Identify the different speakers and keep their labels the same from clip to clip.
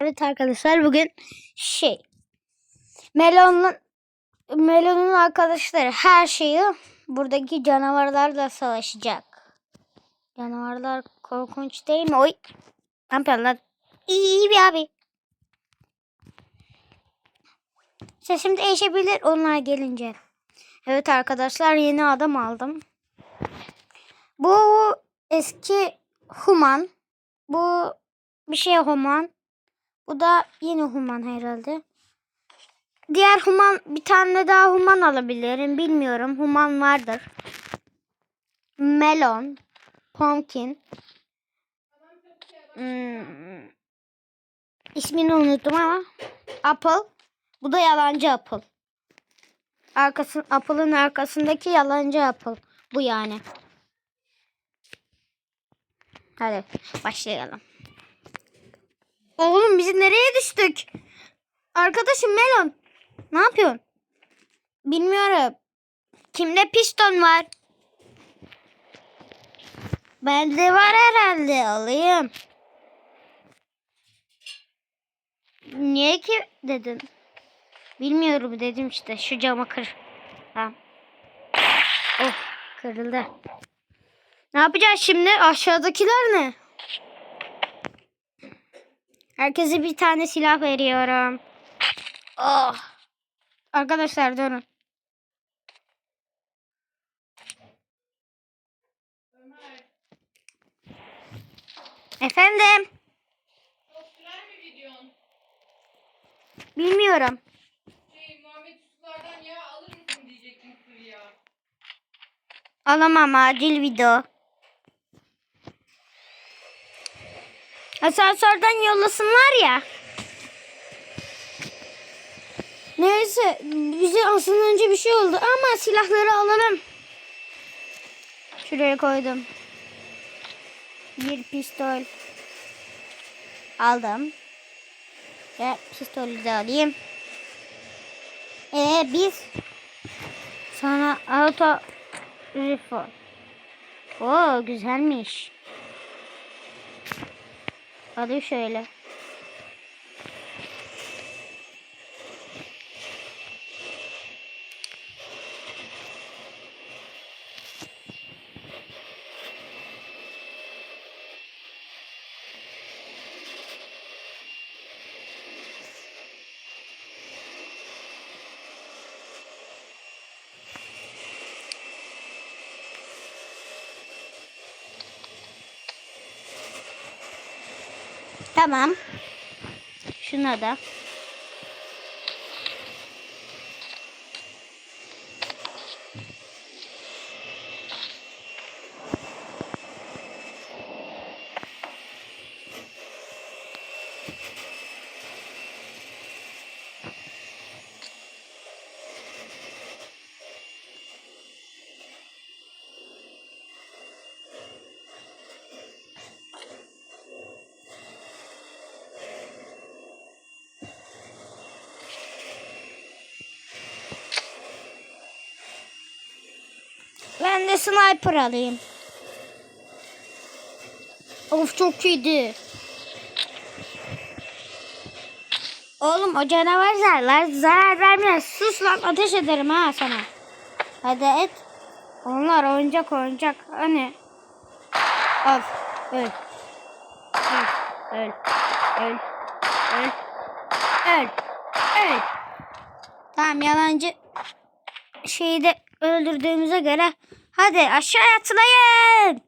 Speaker 1: Evet arkadaşlar bugün şey Melon'un Melon'un arkadaşları her şeyi buradaki canavarlarla savaşacak. Canavarlar korkunç değil mi? Oy. Ne yapıyorsun lan? İyi bir abi. Sesim değişebilir onlar gelince. Evet arkadaşlar yeni adam aldım. Bu eski Human. Bu bir şey Human. Bu da yeni Human herhalde. Diğer Human bir tane daha Human alabilirim. Bilmiyorum. Human vardır. Melon. Pumpkin. Hmm. İsmini unuttum ama. Apple. Bu da yalancı Apple. Arkası, Apple'ın arkasındaki yalancı Apple. Bu yani. Hadi başlayalım. Oğlum biz nereye düştük? Arkadaşım Melon. Ne yapıyorsun? Bilmiyorum. Kimde piston var? Bende var herhalde. Alayım. Niye ki dedin? Bilmiyorum dedim işte. Şu camı kır. Tamam. Oh kırıldı. Ne yapacağız şimdi? Aşağıdakiler ne? Herkese bir tane silah veriyorum. Oh. Arkadaşlar durun. Efendim? Bilmiyorum.
Speaker 2: Şey, Muhammed Yusuflardan yağ alır mısın diyecektim sır ya.
Speaker 1: Alamam acil video. Asansörden yollasınlar ya. Neyse bize aslında önce bir şey oldu ama silahları alalım. Şuraya koydum. Bir pistol. Aldım. Ve pistolü de alayım. Ee biz sana auto rifle. Oo güzelmiş. Hadi şöyle. Tamam. Şuna da. De sniper alayım. Of çok iyiydi. Oğlum o canavar zarlar zarar vermez. Sus lan ateş ederim ha sana. Hadi et. Onlar oyuncak oyuncak. Hani. Al. Öl. Öl. Öl. Öl. Öl. Öl. Öl. Tamam yalancı şeyi de öldürdüğümüze göre hadi aşağı atlayın.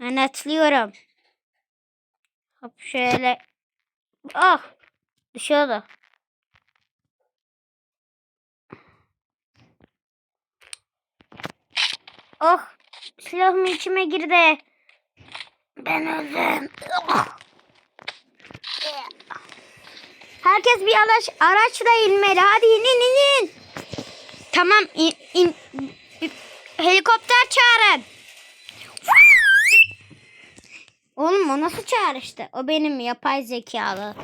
Speaker 1: Ben atlıyorum. Hop şöyle. Ah düşüyordu. Oh silahım içime girdi. Ben öldüm. Ah. Herkes bir araç, araçla inmeli. Hadi inin inin. Tamam in, in, Helikopter çağırın. Oğlum o nasıl çağrıştı? O benim yapay zekalı.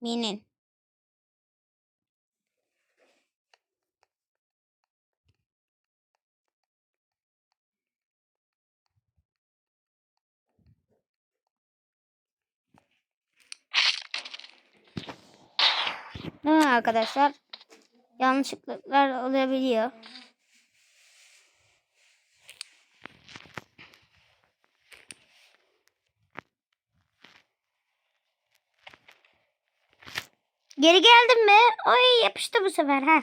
Speaker 1: Minin. Değil mi arkadaşlar? Yanlışlıklar olabiliyor. Geri geldim mi? Oy yapıştı bu sefer ha.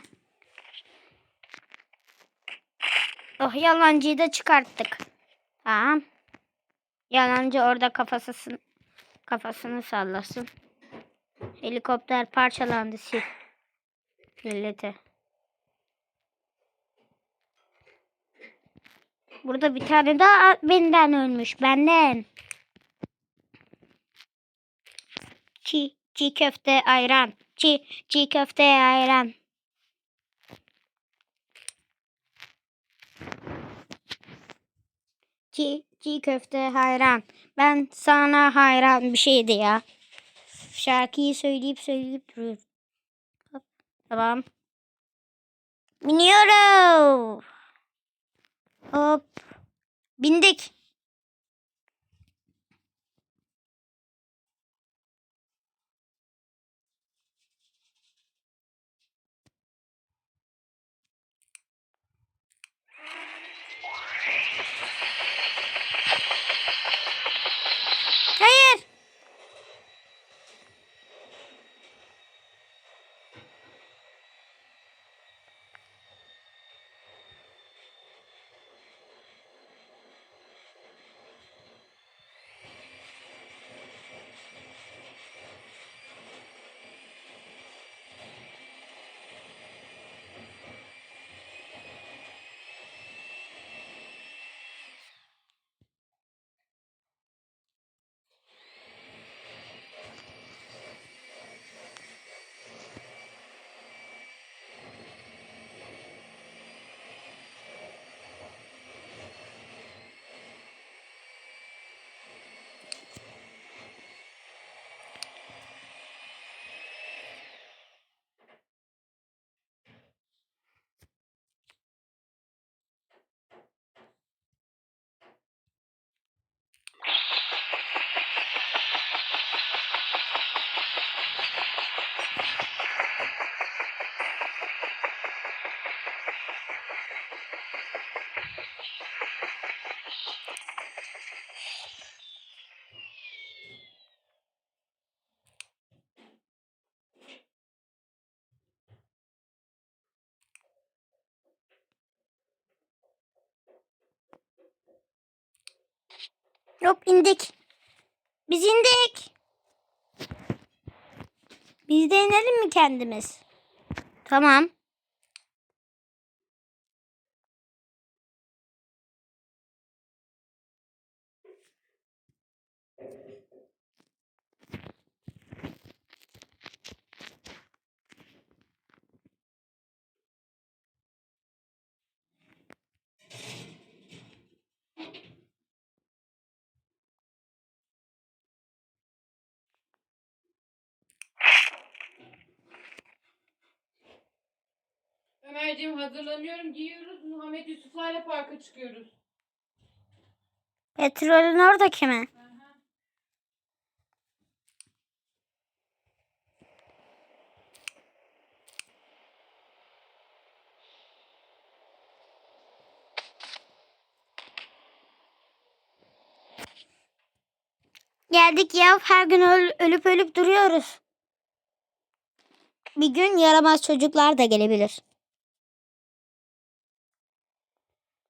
Speaker 1: Oh yalancıyı da çıkarttık. Tamam. Yalancı orada kafasını kafasını sallasın. Helikopter parçalandı sil. Millete. Burada bir tane daha benden ölmüş. Benden. Çiğ, çiğ köfte ayran. Çiğ, çiğ köfte ayran. Çiğ, çiğ köfte hayran. Ben sana hayran bir şeydi ya. Şarkıyı söyleyip söyleyip duruyorum. Tamam. Biniyorum. Hop. Bindik. Yok indik. Biz indik. Biz de inelim mi kendimiz? Tamam.
Speaker 2: Ömerciğim hazırlanıyorum giyiyoruz. Muhammed Yusuflarla parka çıkıyoruz.
Speaker 1: Petrolün oradaki mi?
Speaker 2: Aha.
Speaker 1: Geldik ya her gün öl- ölüp ölüp duruyoruz. Bir gün yaramaz çocuklar da gelebilir.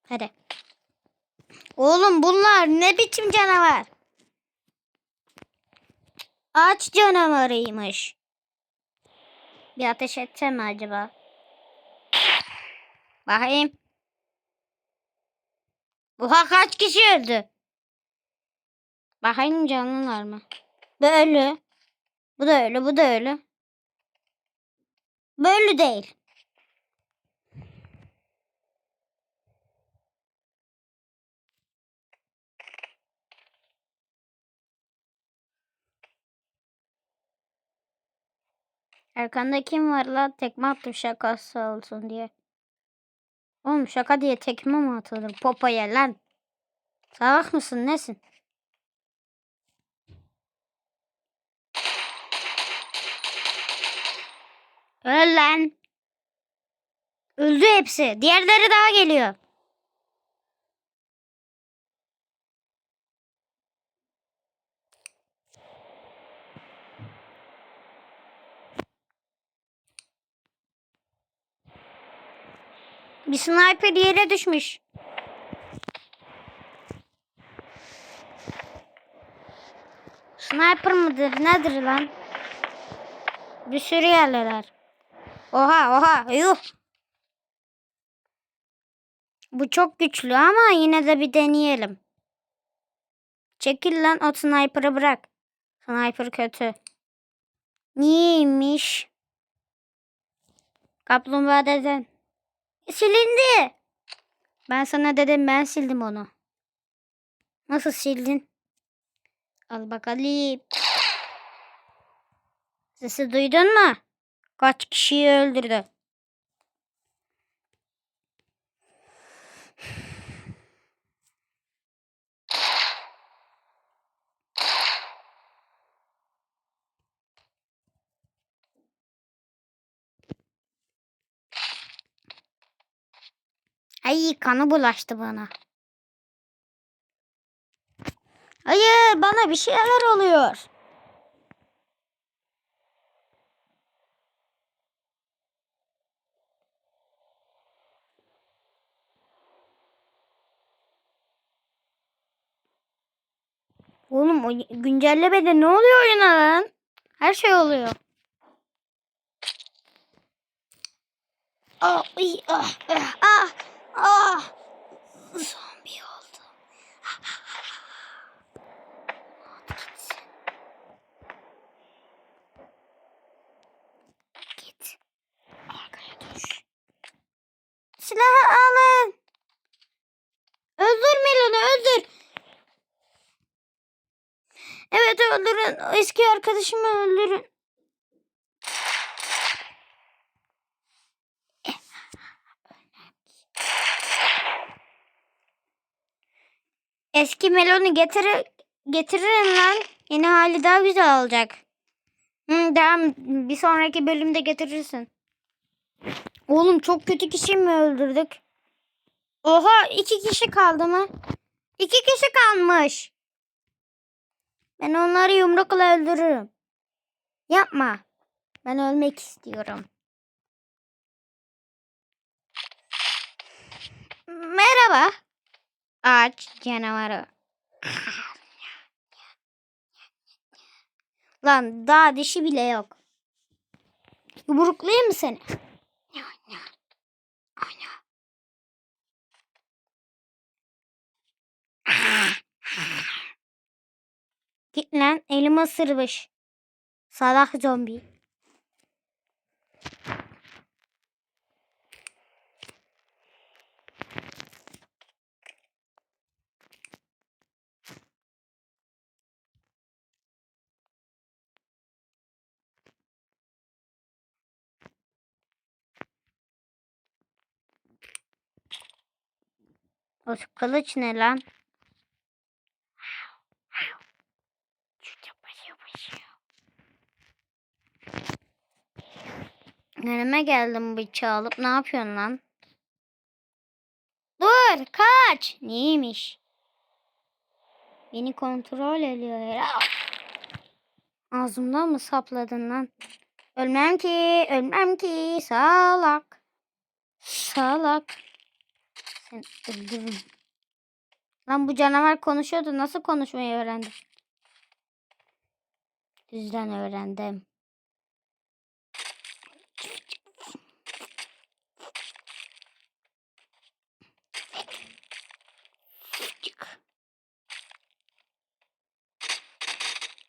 Speaker 1: Hadi. Oğlum bunlar ne biçim canavar? Ağaç canavarıymış. Bir ateş etsem mi acaba? Bakayım. Oha kaç kişi öldü? Bakayım canlılar mı? Bu ölü. Bu da ölü, bu da ölü. Bu ölü değil. Arkanda kim var lan? Tekme attım şakası olsun diye. Oğlum şaka diye tekme mi atılır? Popoya lan. Salak mısın nesin? Öl lan. Öldü hepsi. Diğerleri daha geliyor. Bir sniper yere düşmüş. Sniper mıdır nedir lan? Bir sürü yerler. Oha oha yuh. Bu çok güçlü ama yine de bir deneyelim. Çekil lan o sniper'ı bırak. Sniper kötü. Niyeymiş? Kaplumbağa deden. Silindi. Ben sana dedim ben sildim onu. Nasıl sildin? Al bakalım. Sesi duydun mu? Kaç kişiyi öldürdü? Ay kanı bulaştı bana. Hayır bana bir şeyler oluyor. Oğlum o güncellemede ne oluyor oyuna lan? Her şey oluyor. Ah, ay, ah, ah, ah. Zombi oldum. Hadi gitsin. Git. Arkaya düş. Silahı alın. Öldür Melon'u öldür. Evet öldürün. Eski arkadaşımı öldürün. Eski melonu getir getiririm lan. Yeni hali daha güzel olacak. Hı, devam. Bir sonraki bölümde getirirsin. Oğlum çok kötü kişi mi öldürdük? Oha iki kişi kaldı mı? İki kişi kalmış. Ben onları yumrukla öldürürüm. Yapma. Ben ölmek istiyorum. Merhaba. Ağaç canavarı. Lan daha dişi bile yok. Yumruklayayım mı seni? Git lan elimi ısırmış. Salak zombi. O kılıç ne lan? Önüme geldim bıçağı alıp ne yapıyorsun lan? Dur kaç. Neymiş? Beni kontrol ediyor herhalde. Ağzımdan mı sapladın lan? Ölmem ki, ölmem ki. Salak. Salak. Lan bu canavar konuşuyordu. Nasıl konuşmayı öğrendi? Düzden öğrendim.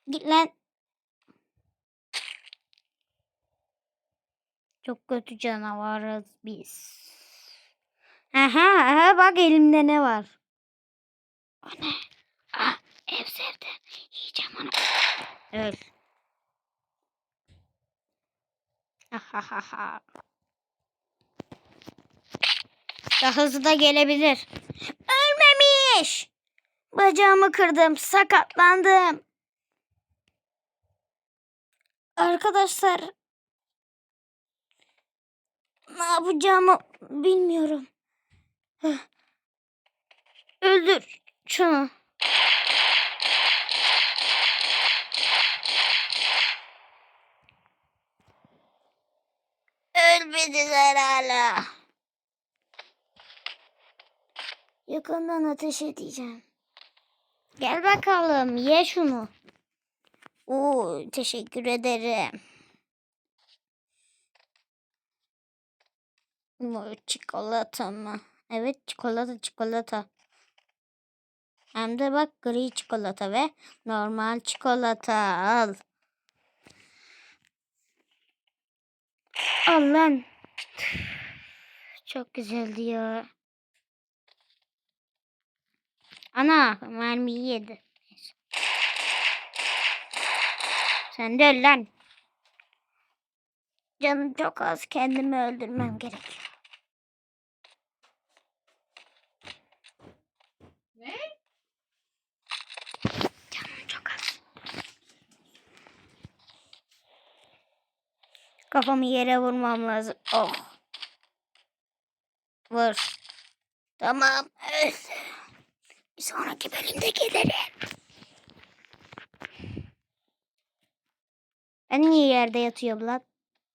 Speaker 1: Git lan. Çok kötü canavarız biz. Aha, aha bak elimde ne var. O ne? Ah, ev sevdi. Yiyeceğim onu. Öl. Ahahaha. Daha hızlı da gelebilir. Ölmemiş. Bacağımı kırdım. Sakatlandım. Arkadaşlar Ne yapacağımı bilmiyorum. Öldür şunu. Ölmediler hala. Yakından ateş edeceğim. Gel bakalım ye şunu. Oo, teşekkür ederim. Bu çikolata mı? Evet çikolata çikolata. Hem de bak gri çikolata ve normal çikolata al. Al lan. Çok güzeldi ya. Ana mermiyi yedi. Sen de öl lan. Canım çok az kendimi öldürmem gerekiyor.
Speaker 2: Ne?
Speaker 1: Canım çok az. Kafamı yere vurmam lazım. Oh. Vur. Tamam. öldü. Bir sonraki bölümde gelirim. Ben niye yerde yatıyorum lan?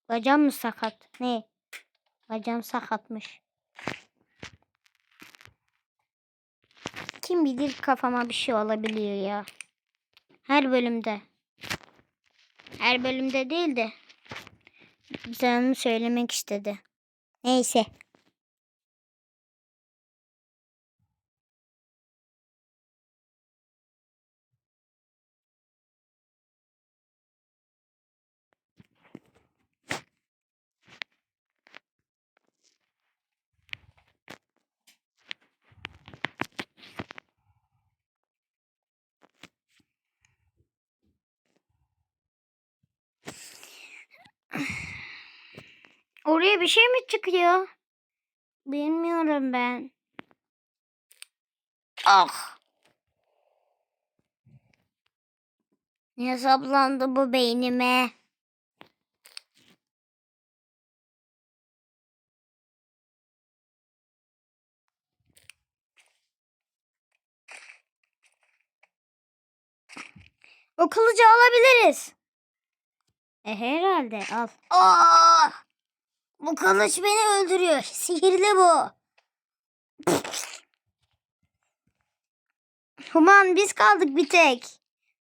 Speaker 1: Bacağım mı sakat? Ne? Bacağım sakatmış. Kim bilir kafama bir şey olabiliyor ya. Her bölümde. Her bölümde değil de. Canım söylemek istedi. Neyse. Oraya bir şey mi çıkıyor? Bilmiyorum ben. Ah. Ne saplandı bu beynime? O kılıcı alabiliriz. E herhalde al. Aa! Bu kılıç beni öldürüyor. Sihirli bu. Human biz kaldık bir tek.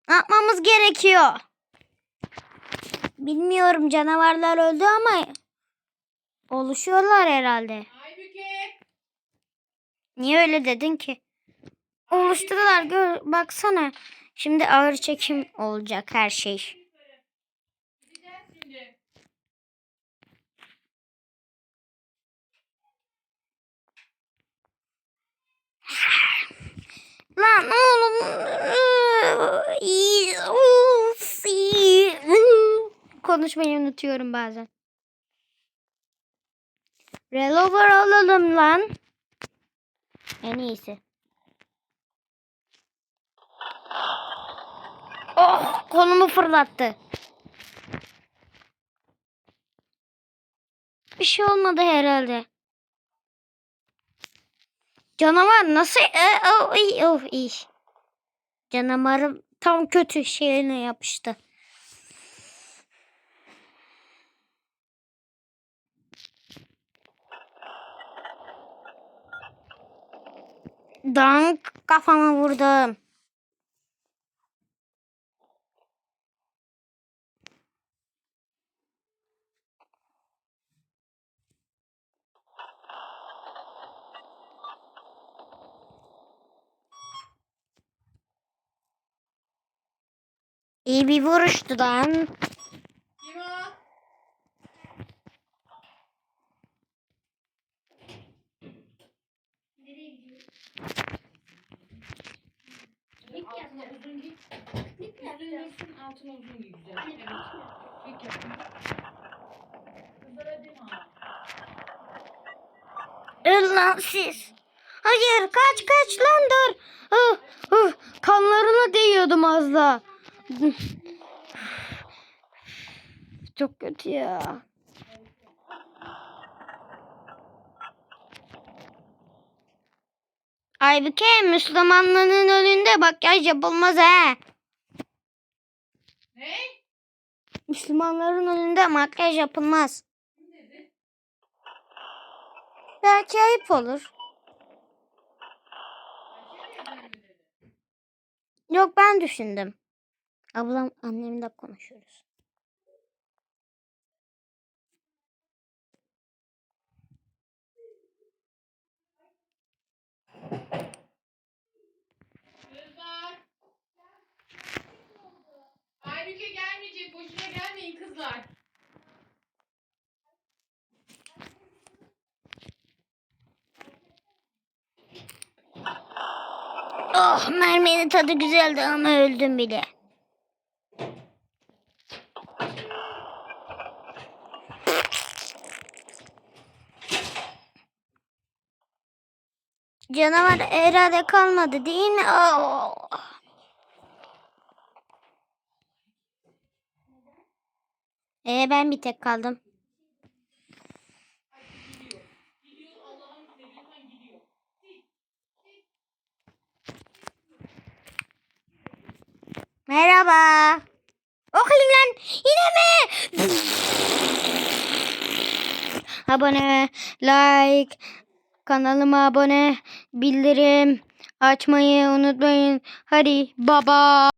Speaker 1: Ne yapmamız gerekiyor? Bilmiyorum canavarlar öldü ama oluşuyorlar herhalde.
Speaker 2: Aybüke.
Speaker 1: Niye öyle dedin ki? Oluşturuyorlar gör baksana. Şimdi ağır çekim olacak her şey.
Speaker 2: Gideceğiz şimdi.
Speaker 1: Lan oğlum. İyi, uf, iyi. Konuşmayı unutuyorum bazen. Revolver alalım lan. En iyisi. Oh kolumu fırlattı. Bir şey olmadı herhalde. Canavar nasıl? E, oh, iyi, oh, iyi. Canavarım tam kötü şeyine yapıştı. Dank kafama vurdum. İyi bir vuruştu lan.
Speaker 2: Kim o? Uzun git. Uzun gitsin uzun giy güzel.
Speaker 1: Öl lan siz. Hayır kaç kaç lan dur. Uh, uh, kanlarına değiyordum az daha. Çok kötü ya. Halbuki Müslümanların önünde makyaj yapılmaz he.
Speaker 2: Ne?
Speaker 1: Müslümanların önünde makyaj yapılmaz. Belki ayıp olur. Yok ben düşündüm. Ablam annemle konuşuyoruz.
Speaker 2: Kızlar. Aybüke gelmeyecek. Boşuna gelmeyin kızlar.
Speaker 1: Oh merminin tadı güzeldi ama öldüm bile. Canavar herhalde kalmadı değil mi? Oh. Ee, ben bir tek kaldım. Merhaba. Okuyayım lan. Yine mi? abone, like, kanalıma abone, bildirim açmayı unutmayın. Hadi baba.